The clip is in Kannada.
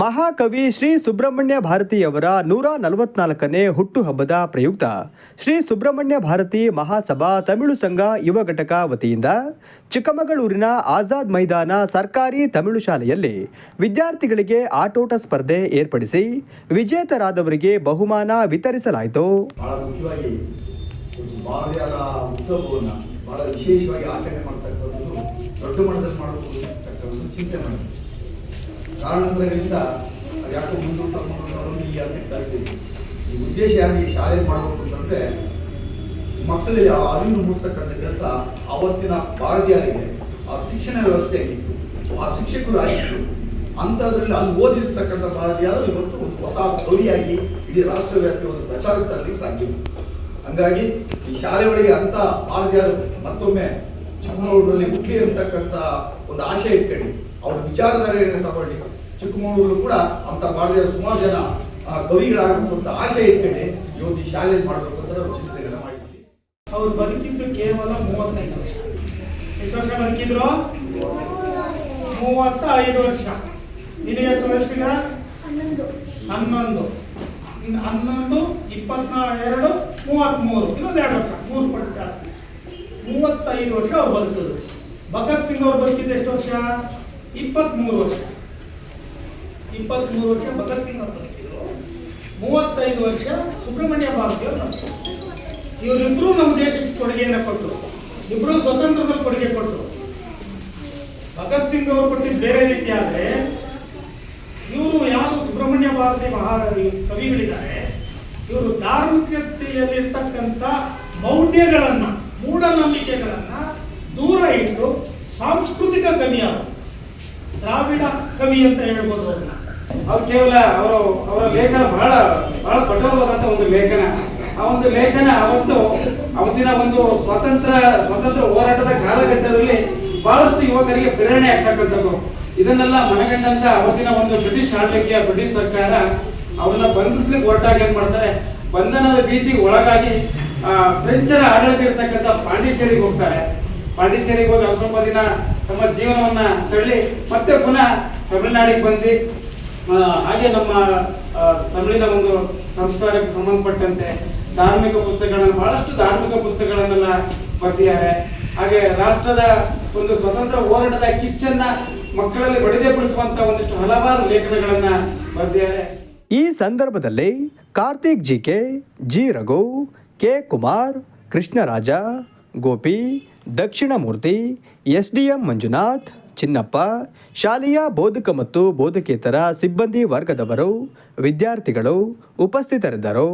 ಮಹಾಕವಿ ಶ್ರೀ ಸುಬ್ರಹ್ಮಣ್ಯ ಭಾರತಿಯವರ ನೂರ ನಲವತ್ನಾಲ್ಕನೇ ಹುಟ್ಟುಹಬ್ಬದ ಪ್ರಯುಕ್ತ. ಶ್ರೀ ಸುಬ್ರಹ್ಮಣ್ಯ ಭಾರತಿ ಮಹಾಸಭಾ ತಮಿಳು ಸಂಘ ಯುವ ಘಟಕ ವತಿಯಿಂದ ಚಿಕ್ಕಮಗಳೂರಿನ ಆಜಾದ್ ಮೈದಾನ ಸರ್ಕಾರಿ ತಮಿಳು ಶಾಲೆಯಲ್ಲಿ ವಿದ್ಯಾರ್ಥಿಗಳಿಗೆ ಆಟೋಟ ಸ್ಪರ್ಧೆ ಏರ್ಪಡಿಸಿ ವಿಜೇತರಾದವರಿಗೆ ಬಹುಮಾನ ವಿತರಿಸಲಾಯಿತು. ವಿಶೇಷವಾಗಿ ಆಚರಣೆ ಅದು ಯಾಕೋ ಮುಂದೂಟವನ್ನು ಈ ಆಗ್ತಾ ಇದ್ದೀವಿ ಈ ಉದ್ದೇಶ ಯಾಕೆ ಈ ಶಾಲೆ ಮಾಡಬೇಕು ಅಂತಂದ್ರೆ ಮಕ್ಕಳಲ್ಲಿ ಆ ಅರಿವು ಮೂಡಿಸ್ತಕ್ಕಂಥ ಕೆಲಸ ಅವತ್ತಿನ ಭಾರತೀಯರಿಗೆ, ಆ ಶಿಕ್ಷಣ ವ್ಯವಸ್ಥೆ ಆಗಿತ್ತು, ಆ ಶಿಕ್ಷಕರು ಆಗಿತ್ತು ಅಂಥದ್ರಲ್ಲಿ ಅಲ್ಲಿ ಓದಿರ್ತಕ್ಕಂಥ ಭಾರತೀಯರು ಇವತ್ತು ಒಂದು ಹೊಸ ಕವಿಯಾಗಿ ಇಡೀ ರಾಷ್ಟ್ರವ್ಯಾಪಿ ಒಂದು ಪ್ರಚಾರ ತರಲಿಕ್ಕೆ ಸಾಧ್ಯ ಹಂಗಾಗಿ ಈ ಶಾಲೆ ಒಳಗೆ ಅಂತ ಭಾರತೀಯರು ಮತ್ತೊಮ್ಮೆ ಚಿಕ್ಕಮಗಳೂರಲ್ಲಿ ಮುಖ್ಯ ಇರತಕ್ಕಂಥ ಒಂದು ಆಶಯ ಇಟ್ಕೊಂಡು ಅವ್ರ ವಿಚಾರಧಾರೆಯನ್ನು ತಗೊಳ್ಳಿ. ಚಿಕ್ಕಮಗಳೂರು ಕೂಡ ಅಂತ ಭಾರತೀಯರು ಸುಮಾರು ಜನ ಆ, ಕವಿಗಳಾಗಬೇಕು ಅಂತ ಆಶಯ ಇಟ್ಕೊಂಡು ಇವತ್ತು ಈ ಶಾಲೆ ಮಾಡಬೇಕು ಅಂತ ನಾವು ಚಿಂತನೆಗಳನ್ನ ಮಾಡಿದ್ವಿ ಅವ್ರು ಬದುಕಿದ್ದು ಕೇವಲ ಮೂವತ್ತೈದು ವರ್ಷ. ಎಷ್ಟು ವರ್ಷ ಬದುಕಿದ್ರು? ಮೂವತ್ತ ಐದು ವರ್ಷ. ನಿನಗೆ ಎಷ್ಟು ವರ್ಷ ಹನ್ನೊಂದು. ಇನ್ನು ಹನ್ನೊಂದು ಇಪ್ಪತ್ನಾ ಎರಡು ಮೂವತ್ತ್ಮೂರು ಇನ್ನೊಂದು ಎರಡು ವರ್ಷ. ಮೂರು ಪಟ್ಟು ಜಾಸ್ತಿ. ಮೂವತ್ತೈದು ವರ್ಷ ಅವ್ರು ಬದುಕಿದ್ರು ಭಗತ್ ಸಿಂಗ್ ಅವ್ರು ಬದುಕಿದ್ದು ಎಷ್ಟು ವರ್ಷ? ಇಪ್ಪತ್ತ್ಮೂರು ವರ್ಷ. ಇಪ್ಪತ್ತ್ಮೂರು ವರ್ಷ ಭಗತ್ ಸಿಂಗ್ ಅವರು ಬದುಕಿದ್ರು ಮೂವತ್ತೈದು ವರ್ಷ ಸುಬ್ರಹ್ಮಣ್ಯ ಭಾರತಿ ಅವರು ನಮ್ಮ ದೇಶಕ್ಕೆ ಕೊಡುಗೆಯನ್ನ ಕೊಟ್ಟರು ಇಬ್ರು ಸ್ವತಂತ್ರದಲ್ಲಿ ಕೊಡುಗೆ ಕೊಟ್ಟರು ಭಗತ್ ಸಿಂಗ್ ಅವರು ಕೊಟ್ಟಿದ್ದು ಬೇರೆ ರೀತಿ ಆದ್ರೆ, ಇವರು ಯಾರು ಸುಬ್ರಹ್ಮಣ್ಯ ಭಾರತಿ ಮಹಾ ಕವಿಗಳಿದ್ದಾರೆ, ಇವರು ಧಾರ್ಮಿಕತೆಯಲ್ಲಿರ್ತಕ್ಕಂಥ ಮೌಢ್ಯಗಳನ್ನ ಮೂಢನಂಬಿಕೆಗಳನ್ನ ದೂರ ಇಟ್ಟು ಸಾಂಸ್ಕೃತಿಕ ಕವಿ ದ್ರಾವಿಡ ಕವಿ ಅಂತ ಹೇಳ್ಬೋದು ಅವ್ರನ್ನ. ಅವ್ರು ಕೇವಲ ಅವರು ಅವರ ಲೇಖನ ಬಹಳ ಬಹಳ ಕಠೋರವಾದಂತ ಒಂದು ಲೇಖನ. ಆ ಒಂದು ಲೇಖನ ಅವತ್ತು ಅವತ್ತಿನ ಒಂದು ಸ್ವತಂತ್ರ ಸ್ವತಂತ್ರ ಹೋರಾಟದ ಕಾಲಘಟ್ಟದಲ್ಲಿ ಬಹಳಷ್ಟು ಯುವಕರಿಗೆ ಪ್ರೇರಣೆ ಆಗ್ತಕ್ಕಂಥದ್ದು. ಇದನ್ನೆಲ್ಲ ಮನಗಂಡಂತ ಅವತ್ತಿನ ಒಂದು ಬ್ರಿಟಿಷ್ ಆಳ್ವಿಕೆಯ ಬ್ರಿಟಿಷ್ ಸರ್ಕಾರ ಅವ್ರನ್ನ ಬಂಧಿಸ್ಲಿಕ್ಕೆ ಹೊರಟಾಗಿ ಏನ್ ಮಾಡ್ತಾರೆ? ಬಂಧನದ ಭೀತಿ ಒಳಗಾಗಿ ಆ, ಫ್ರೆಂಚರ ಆಡಳಿತ ಇರ್ತಕ್ಕಂಥ ಪಾಂಡಿಚೇರಿಗೆ ಹೋಗ್ತಾರೆ. ಪಾಂಡಿಚೇರಿಗೆ ಹೋಗಿ ಸ್ವಲ್ಪ ದಿನ ತಮ್ಮ ಜೀವನವನ್ನ ತಳ್ಳಿ ಮತ್ತೆ ಪುನಃ ತಮಿಳುನಾಡಿಗೆ ಬಂದು ಹಾಗೆ ನಮ್ಮ ತಮಿಳಿನ ಒಂದು ಸಂಸ್ಕಾರಕ್ಕೆ ಸಂಬಂಧಪಟ್ಟಂತೆ ಧಾರ್ಮಿಕ ಪುಸ್ತಕಗಳನ್ನು, ಬಹಳಷ್ಟು ಧಾರ್ಮಿಕ ಪುಸ್ತಕಗಳನ್ನೆಲ್ಲ ಬರ್ದಿದ್ದಾರೆ. ಹಾಗೆ ರಾಷ್ಟ್ರದ ಒಂದು ಸ್ವತಂತ್ರ ಹೋರಾಟದ ಕಿಚ್ಚನ್ನ ಮಕ್ಕಳಲ್ಲಿ ಬಡಿದೆಪಡಿಸುವಂತ ಒಂದಿಷ್ಟು ಹಲವಾರು ಲೇಖನಗಳನ್ನ ಬರ್ದಿದ್ದಾರೆ. ಈ ಸಂದರ್ಭದಲ್ಲಿ Karthik G K G Raghu, K Kumar, Krishnaraja, Gopi, Dakshinamurthy, S D M Manjunath Chinnappa ಶಾಲೆಯ ಬೋಧಕ ಮತ್ತು ಬೋಧಕೇತರ ಸಿಬ್ಬಂದಿ ವರ್ಗದವರು ವಿದ್ಯಾರ್ಥಿಗಳು ಉಪಸ್ಥಿತರಿದ್ದರು.